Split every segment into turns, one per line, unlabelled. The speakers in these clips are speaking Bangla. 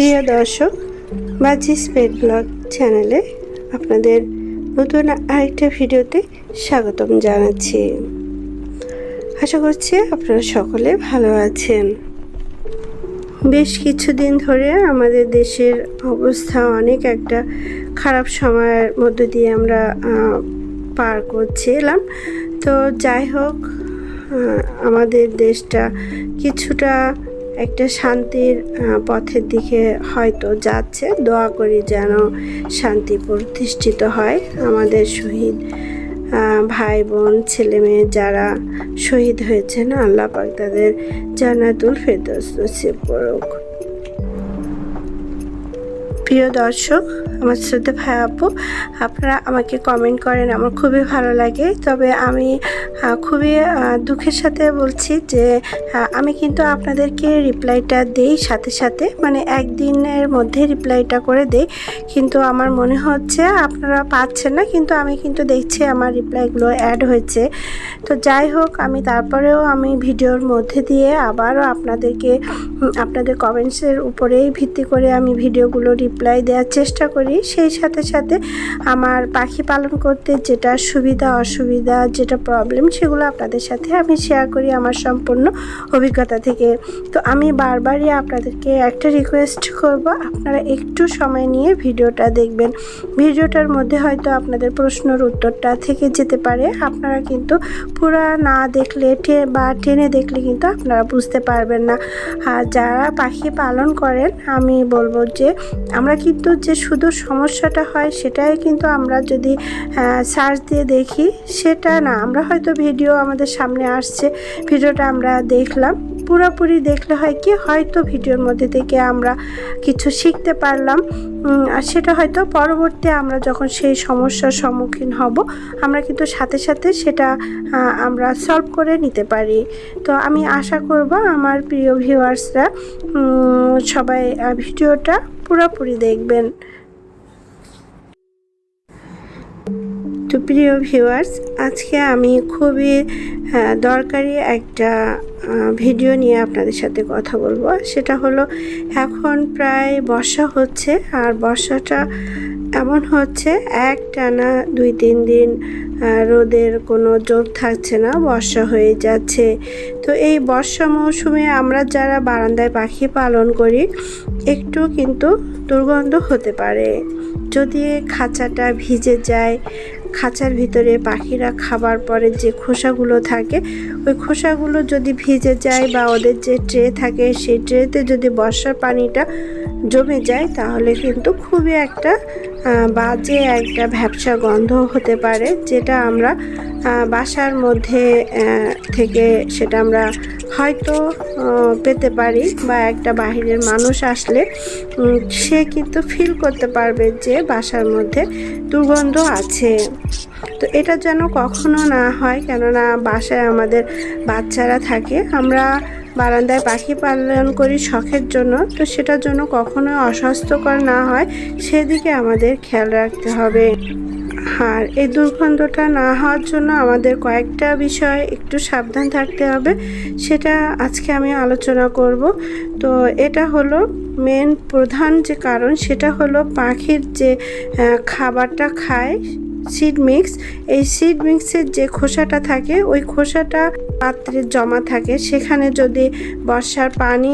প্রিয় দর্শক, বাজিস পেট ব্লগ চ্যানেলে আপনাদের নতুন আরেকটা ভিডিওতে স্বাগতম জানাচ্ছি। আশা করছি আপনারা সকলে ভালো আছেন। বেশ কিছুদিন ধরে আমাদের দেশের অবস্থা অনেক একটা খারাপ সময়ের মধ্য দিয়ে আমরা পার করছিলাম। তো যাই হোক আমাদের দেশটা কিছুটা একটা শান্তির পথের দিকে হয়তো যাচ্ছে। দোয়া করি যেন শান্তি প্রতিষ্ঠিত হয় আমাদের শহীদ ভাই বোন ছেলে মেয়ে যারা শহীদ হয়েছেন। আল্লাহ পাক তাদের জান্নাতুল ফেরদৌস নসিব করুক। প্রিয় দর্শক আমার সাথে, ভাই আপু, আপনারা আমাকে কমেন্ট করেন, আমার খুবই ভালো লাগে। তবে আমি খুবই দুঃখের সাথে বলছি যে আমি কিন্তু আপনাদেরকে রিপ্লাইটা দেই সাথে সাথে মানে একদিনের মধ্যে রিপ্লাইটা করে দেই। কিন্তু আমার মনে হচ্ছে আপনারা পাচ্ছেন না, কিন্তু আমি কিন্তু দেখছি আমার রিপ্লাইগুলো অ্যাড হয়েছে। তো যাই হোক, আমি তারপরেও আমি ভিডিওর মধ্যে দিয়ে আবারও আপনাদেরকে আপনাদের কমেন্টসের উপরেই ভিত্তি করে আমি ভিডিওগুলো রিপ্লাই দেওয়ার চেষ্টা করি। সেই সাথে সাথে আমার পাখি পালন করতে যেটা সুবিধা, অসুবিধা, যেটা প্রবলেম সেগুলো আপনাদের সাথে আমি শেয়ার করি আমার সম্পূর্ণ অভিজ্ঞতা থেকে। তো আমি বারবারই আপনাদেরকে একটা রিকোয়েস্ট করব, আপনারা একটু সময় নিয়ে ভিডিওটা দেখবেন। ভিডিওটার মধ্যে হয়তো আপনাদের প্রশ্নের উত্তরটা থেকে যেতে পারে। আপনারা কিন্তু পুরো না দেখলে বা টেনে দেখলে কিন্তু আপনারা বুঝতে পারবেন না। আর যারা পাখি পালন করেন, আমি বলব যে, আমরা কিন্তু যে শুধু সমস্যাটা হয়, সেটাই কিন্তু আমরা যদি সার্চ দিয়ে দেখি, সেটা না, আমরা হয়তো ভিডিও আমাদের সামনে আসছে ভিডিওটা আমরা দেখলাম, পুরোপুরি দেখলে হয় কি, হয়তো ভিডিওর মধ্যে থেকে আমরা কিছু শিখতে পারলাম আর সেটা হয়তো পরবর্তী আমরা যখন সেই সমস্যার সম্মুখীন হব, আমরা কিন্তু সাথে সাথে সেটা আমরা সলভ করে নিতে পারি। তো আমি আশা করব আমার প্রিয় ভিউয়ার্সরা সবাই ভিডিওটা পুরোপুরি দেখবেন। তো প্রিয় ভিউয়ার্স আজকে আমি খুবই আহ, দরকারি একটা ভিডিও নিয়ে আপনাদের সাথে কথা বলব। সেটা হলো এখন প্রায় বর্ষা হচ্ছে আর বর্ষাটা এমন হচ্ছে এক টানা দুই তিন দিন রোদের কোনো জোর থাকছে না বর্ষা হয়ে যাচ্ছে। তো এই বর্ষা মৌসুমে আমরা যারা বারান্দায় পাখি পালন করি একটু কিন্তু দুর্গন্ধ হতে পারে। যদি খাঁচাটা ভিজে যায় খাঁচার ভিতরে পাখিরা খাবার পরে যে খোসাগুলো থাকে, ওই খোসাগুলো যদি ভিজে যায় বা ওদের যে ট্রে থাকে, সেই ট্রেতে যদি বর্ষার পানিটা জমে যায়, তাহলে কিন্তু খুবই একটা বাজে একটা ভ্যাবসা গন্ধ হতে পারে, যেটা আমরা বাসার মধ্যে থেকে সেটা আমরা হয়তো পেতে পারি বা একটা বাহিরের মানুষ আসলে সে কিন্তু ফিল করতে পারবে যে বাসার মধ্যে দুর্গন্ধ আছে। তো এটা যেন কখনো না হয়, কেননা বাসায় আমাদের বাচ্চারা থাকে, আমরা বারান্দায় পাখি পালন করি শখের জন্য, তো সেটার জন্য কখনো অস্বাস্থ্যকর না হয়, সেদিকে আমাদের খেয়াল রাখতে হবে। আর এই দুর্গন্ধটা না হওয়ার জন্য আমাদের কয়েকটা বিষয় একটু সাবধান থাকতে হবে, সেটা আজকে আমি আলোচনা করব। তো এটা হলো মেন প্রধান যে কারণ, সেটা হলো পাখির যে খাবারটা খায় সিড মিক্স এই সিড মিক্সের যে খোসাটা থাকে, ওই খোসাটা পাত্রে জমা থাকে। সেখানে যদি বর্ষার পানি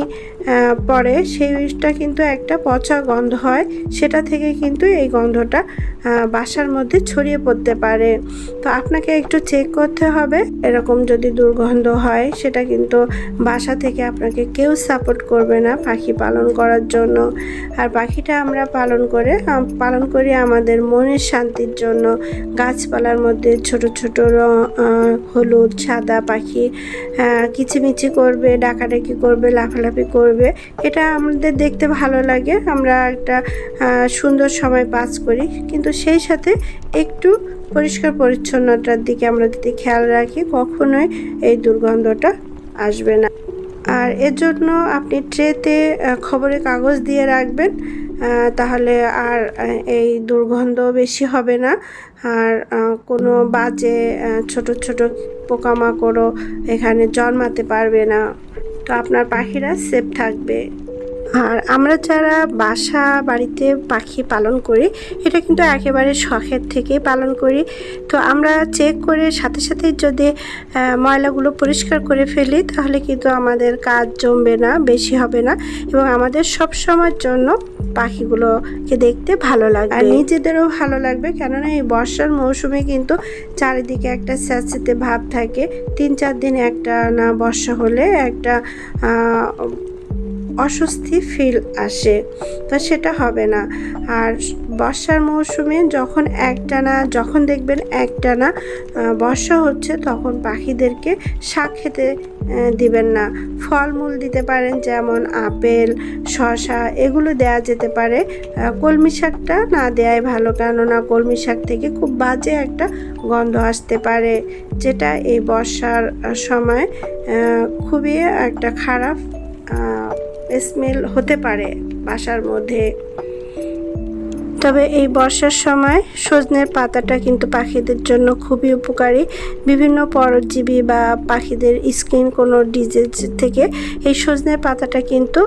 পড়ে সেইটা কিন্তু একটা পচা গন্ধ হয়। সেটা থেকে কিন্তু এই গন্ধটা বাসার মধ্যে ছড়িয়ে পড়তে পারে। তো আপনাকে একটু চেক করতে হবে। এরকম যদি দুর্গন্ধ হয়, সেটা কিন্তু বাসা থেকে আপনাকে কেউ সাপোর্ট করবে না পাখি পালন করার জন্য। আর পাখিটা আমরা পালন করে পালন করি আমাদের মনের শান্তির জন্য। গাছপালার মধ্যে ছোট ছোট হলুদ, সাদা পাখি কিচিমিচি করবে, ডাকাডাকি করবে, লাফালাফি করবে এটা আমাদের দেখতে ভালো লাগে। আমরা একটা সুন্দর সময় পাস করি। কিন্তু সেই সাথে একটু পরিষ্কার পরিচ্ছন্নতার দিকে আমরা যদি খেয়াল রাখি, কখনোই এই দুর্গন্ধটা আসবে না। আর এর জন্য আপনি ট্রেতে খবরের কাগজ দিয়ে রাখবেন তাহলে আর এই দুর্গন্ধ বেশি হবে না। আর কোনো বাজে ছোট ছোট পোকামাকড়ও এখানে জন্মাতে পারবে না। তো আপনার পাখিরা সেফ থাকবে। আর আমরা যারা বাসা বাড়িতে পাখি পালন করি, এটা কিন্তু একেবারে শখের থেকেই পালন করি। তো আমরা চেক করে সাথে সাথে যদি ময়লাগুলো পরিষ্কার করে ফেলি, তাহলে কিন্তু আমাদের কাজ জমবে না, বেশি হবে না এবং আমাদের সব সময়ের জন্য পাখিগুলোকে দেখতে ভালো লাগবে। আর নিজেদেরও ভালো লাগবে, কেননা এই বর্ষার মৌসুমে কিন্তু চারিদিকে একটা স্যাঁতস্যাঁতে ভাব থাকে। তিন চার দিন একটা না বর্ষা হলে একটা অস্বস্তি ফিল আসে, তো সেটা হবে না। আর বর্ষার মৌসুমে যখন একটানা, যখন দেখবেন একটানা বর্ষা হচ্ছে তখন পাখিদেরকে শাক খেতে দিবেন না। ফলমূল দিতে পারেন, যেমন আপেল, শসা, এগুলো দেয়া যেতে পারে। কলমি শাকটা না দেয়াই ভালো, কেননা কলমি শাক থেকে খুব বাজে একটা গন্ধ আসতে পারে, যেটা এই বর্ষার সময় খুবই একটা খারাপ স্মেল হতে পারে বাসার মধ্যে। তবে এই বর্ষার সময় সজনের পাতাটা কিন্তু পাখিদের জন্য খুবই উপকারী। বিভিন্ন পরজীবী বা পাখিদের স্কিন কোনো ডিজিজ থেকে এই সজনের পাতাটা কিন্তু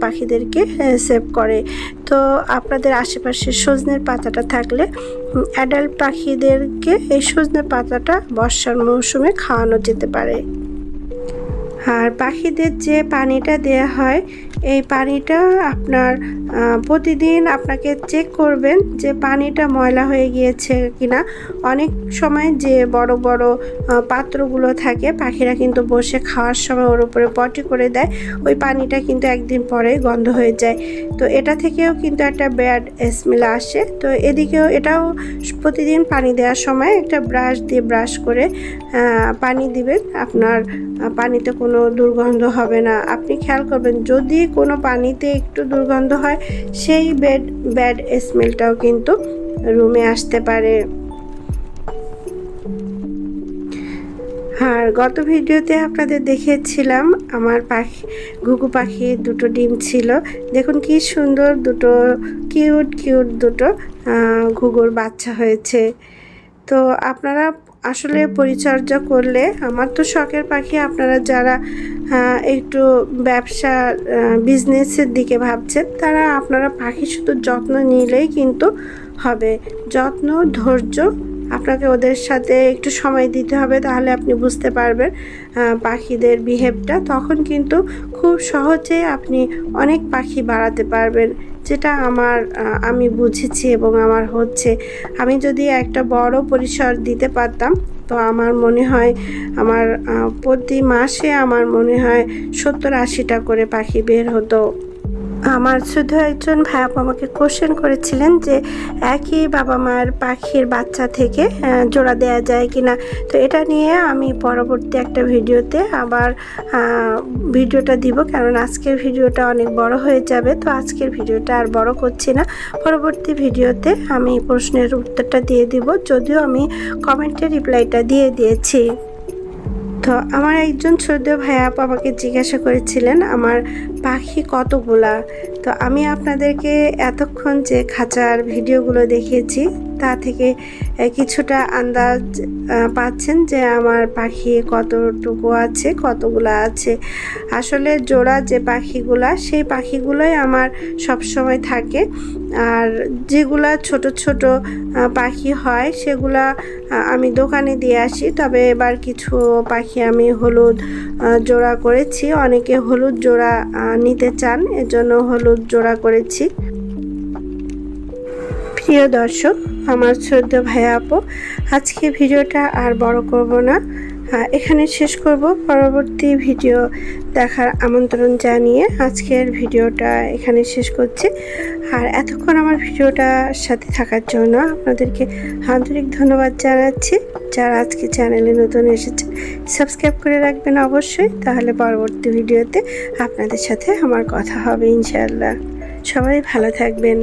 পাখিদেরকে সেভ করে। তো আপনাদের আশেপাশে সজনের পাতাটা থাকলে অ্যাডাল্ট পাখিদেরকে এই সজনের পাতাটা বর্ষার মৌসুমে খাওয়ানো যেতে পারে। আর পাখিদের যে পানিটা দেয়া হয় এই পানিটা আপনার প্রতিদিন আপনাকে চেক করবেন যে পানিটা ময়লা হয়ে গিয়েছে কিনা। অনেক সময় যে বড় বড় পাত্রগুলো থাকে, পাখিরা কিন্তু বসে খাওয়ার সময় ওর উপরে পটি করে দেয়। ওই পানিটা কিন্তু একদিন পরে গন্ধ হয়ে যায়। তো এটা থেকেও কিন্তু একটা ব্যাড স্মেল আসে। তো এদিকেও এটাও প্রতিদিন পানি দেওয়ার সময় একটা ব্রাশ দিয়ে ব্রাশ করে পানি দিবেন। আপনার পানিতে কোনো দুর্গন্ধ হবে না। আপনি খেয়াল করবেন, যদি কোনো পানিতে একটু দুর্গন্ধ হয়, সেই ব্যাড ব্যাড স্মেলটাও কিন্তু রুমে আসতে পারে। আর গত ভিডিওতে আপনাদের দেখিয়েছিলাম আমার পাখি, ঘুঘু পাখি দুটো ডিম ছিল। দেখুন কি সুন্দর দুটো কিউট কিউট দুটো ঘুঘুর বাচ্চা হয়েছে। তো আপনারা আসলে পরিচর্যা করলে আমার তো শখের পাখি। আপনারা যারা একটু ব্যবসা বিজনেসের দিকে ভাবছেন, তারা আপনারা পাখি শুধু যত্ন নিলেই কিন্তু হবে। যত্ন, ধৈর্য আপনাকে ওদের সাথে একটু সময় দিতে হবে, তাহলে আপনি বুঝতে পারবেন পাখিদের বিহেভটা তখন কিন্তু খুব সহজে আপনি অনেক পাখি বাড়াতে পারবেন, যেটা আমার আমি বুঝেছি এবং আমার হচ্ছে। আমি যদি একটা বড় পরিসর দিতে পারতাম, তো আমার মনে হয় আমার প্রতি মাসে আমার মনে হয় সত্তর আশিটা করে পাখি বের হতো। আমার শুধু একজন ভাই আমাকে কোশ্চেন করেছিলেন যে, একই বাবা মার পাখির বাচ্চা থেকে জোড়া দেওয়া যায় কি না তো এটা নিয়ে আমি পরবর্তী একটা ভিডিওতে আবার ভিডিওটা দিব, কারণ আজকের ভিডিওটা অনেক বড় হয়ে যাবে, তো আজকের ভিডিওটা আর বড় করছি না। পরবর্তী ভিডিওতে আমি প্রশ্নের উত্তরটা দিয়ে দিব, যদিও আমি কমেন্টে রিপ্লাইটা দিয়ে দিয়েছি। তো আমার একজন ছোট ভাইয়া আপু আমাকে জিজ্ঞাসা করেছিলেন, আমার পাখি কতগুলা? তো আমি আপনাদেরকে এতক্ষণ যে খাঁচার ভিডিওগুলো দেখিয়েছি তা থেকে কিছুটা আন্দাজ পাচ্ছেন যে আমার পাখি কতটুকু আছে, কতগুলো আছে। আসলে জোড়া যে পাখিগুলা, সেই পাখিগুলোই আমার সব সময় থাকে। আর যেগুলা ছোট ছোট পাখি হয়, সেগুলা আমি দোকানে দিয়ে আসি। তবে এবার কিছু পাখি আমি হলুদ জোড়া করেছি। অনেকে হলুদ জোড়া নিতে চান, এজন্য হলুদ জোড়া করেছি। প্রিয় দর্শক, আমার শ্রদ্ধ ভাইয়া আপু, আজকে ভিডিওটা আর বড় করব না। এখানে শেষ করব। পরবর্তী ভিডিও দেখার আমন্ত্রণ জানিয়ে আজকের ভিডিওটা এখানে শেষ করছি। আর এতক্ষণ আমার ভিডিওটার সাথে থাকার জন্য আপনাদেরকে আন্তরিক ধন্যবাদ জানাচ্ছি। যারা আজকে চ্যানেলে নতুন এসেছে সাবস্ক্রাইব করে রাখবেন অবশ্যই। তাহলে পরবর্তী ভিডিওতে আপনাদের সাথে আমার কথা হবে ইনশাআল্লাহ। সবাই ভালো থাকবেন।